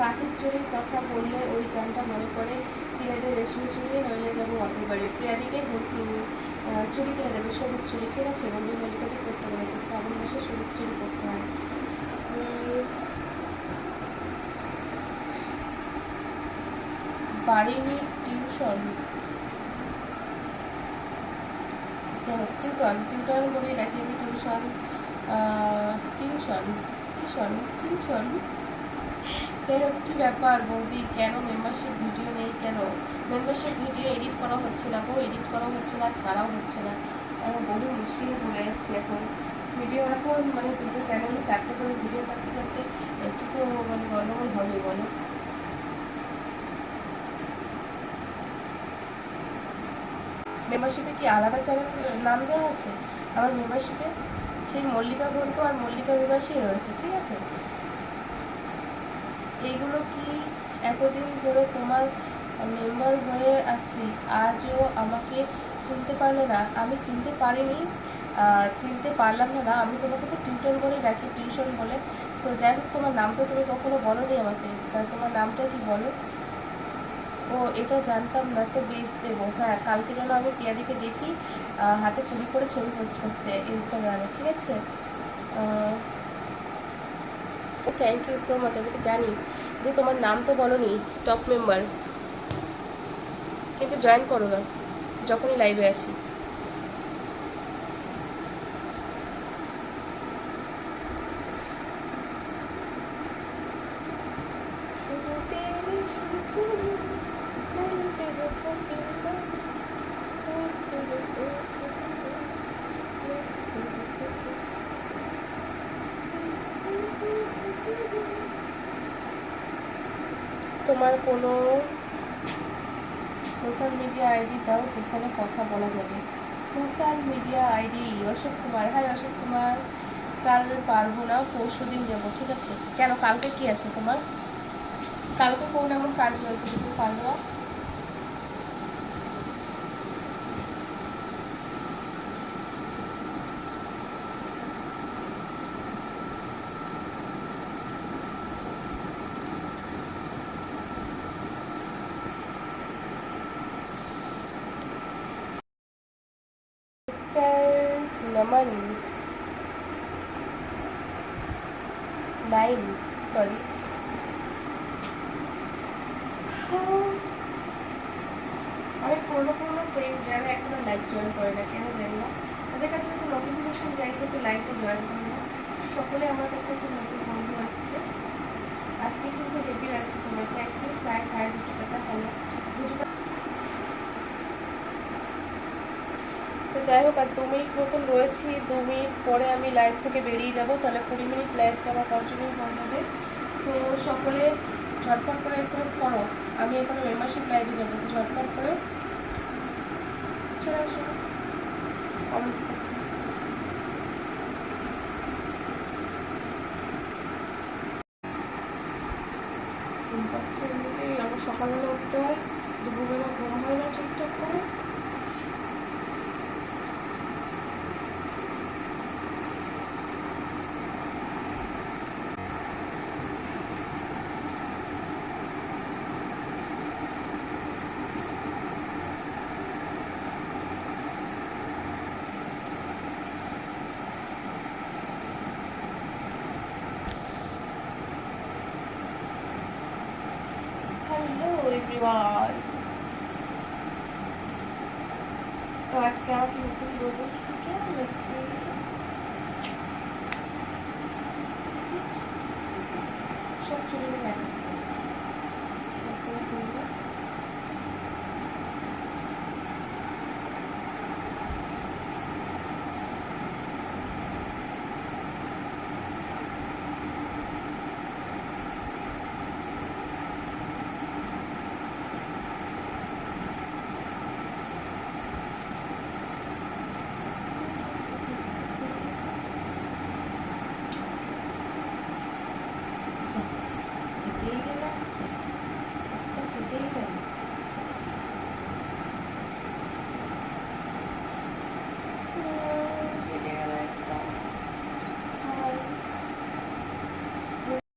কাঁচের চুরির কথা বললে ওই গানটা মনে পড়ে। প্রিয়াদের রেশমি চুরি নইলে যাব বাপের বাড়ি। প্রিয়াদিকে চুরি করে দেবে সবুজ চুরি। ঠিক আছে বন্ধু মল্লিকাকে করতে বলেছে শ্রাবণ মাসে সবুজ চুরি করতে হয়। উম, বাড়িনি টিউশন। টিউটন টিউটন বলে ডাকি আমি টিউশন টিউশন টিউশন টিউশন। যাই হোক, কী ব্যাপার বৌদি? কেন মেম্বারশিপ ভিডিও নেই কেন? মেম্বারশিপ ভিডিও এডিট করা হচ্ছে না গো এডিট করা হচ্ছে না, ছাড়াও হচ্ছে না। এখন বহু মুশকিলে পড়ে যাচ্ছে এখন। ভিডিও এখন মানে দুটো চ্যানেলে চারটে করে ভিডিও চারটে চারটে, একটু তো মানে গন্ডগোল হবে, বলো। মেম্বারশিপে কি আলাদা চ্যানেল নাম দেওয়া আছে? আমার মেম্বারশিপে সেই মল্লিকা ঘন্ট আর মল্লিকা বিবাসী রয়েছে, ঠিক আছে? এইগুলো কি এতদিন ধরে তোমার মেম্বার হয়ে আছি? আজও আমাকে চিনতে পারলে না। আমি চিনতে পারিনি চিনতে পারলাম না আমি তোমাকে তো টিউটর বলে ডাকি টিউশন বলে। তো যাই হোক, তোমার নামটা তুমি কখনো বলো নি আমাকে। তা তোমার নামটা কি বলো? ও, এটা জানতাম না। তো বেশ, দেবো। হ্যাঁ কালকে যেন আমি পিয়াদিকে দেখি হাতে চুরি করে ছবি পোস্ট করতে ইনস্টাগ্রামে ঠিক আছে? থ্যাংক ইউ সো মাচ আমি তো জানি। যে তোমার নাম তো বলনি টপ মেম্বার কিন্তু জয়েন করো না, যখনই লাইভে আসি। তোমার কোনো সোশ্যাল মিডিয়া আইডি দাও যেখানে কথা বলা যাবে। Social media ID, Ashok Kumar. Hi, Ashok Kumar. কাল পারব না, পরশু দিন যাব ঠিক আছে? কেন, কালকে কি আছে তোমার? কালকে কোন এমন কাজ রয়েছে যদি পারব না? নমন নাইন সরি অনেক পুরোনো পুরোনো ফ্রেন্ড যারা এখনও লাইভ জয়েন করে না, কেন জানি না? তাদের কাছে একটু নোটিফিকেশন যাই কিন্তু লাইভে জয়েন করে না সকলে আমার কাছে একটু নতুন বন্ধু আসছে। আজকে কিন্তু হেভি লাগছে তোমার। থ্যাংক সাই হাই দুটো কথা হ্যালো দুটো কথা- তো যাই হোক, আর দু মিনিট মতন রয়েছি, দু মিনিট পরে আমি লাইভ থেকে বেরিয়ে যাব, তাহলে কুড়ি মিনিট লাইভটা আমার কন্টিনিউ হয়ে যাবে। তো সকলে ঝটপট করে এস এম এস করো। আমি এখানে মেম্বারশিপ লাইভে যাব ঝটপট করে চলে আসো। আমার সকালবেলা উঠতে হয়, দুপুরবেলা ঘুম হয় না ঠিকঠাক করে এভরিওয়ান তো আজকে আমাকে নতুন নাকি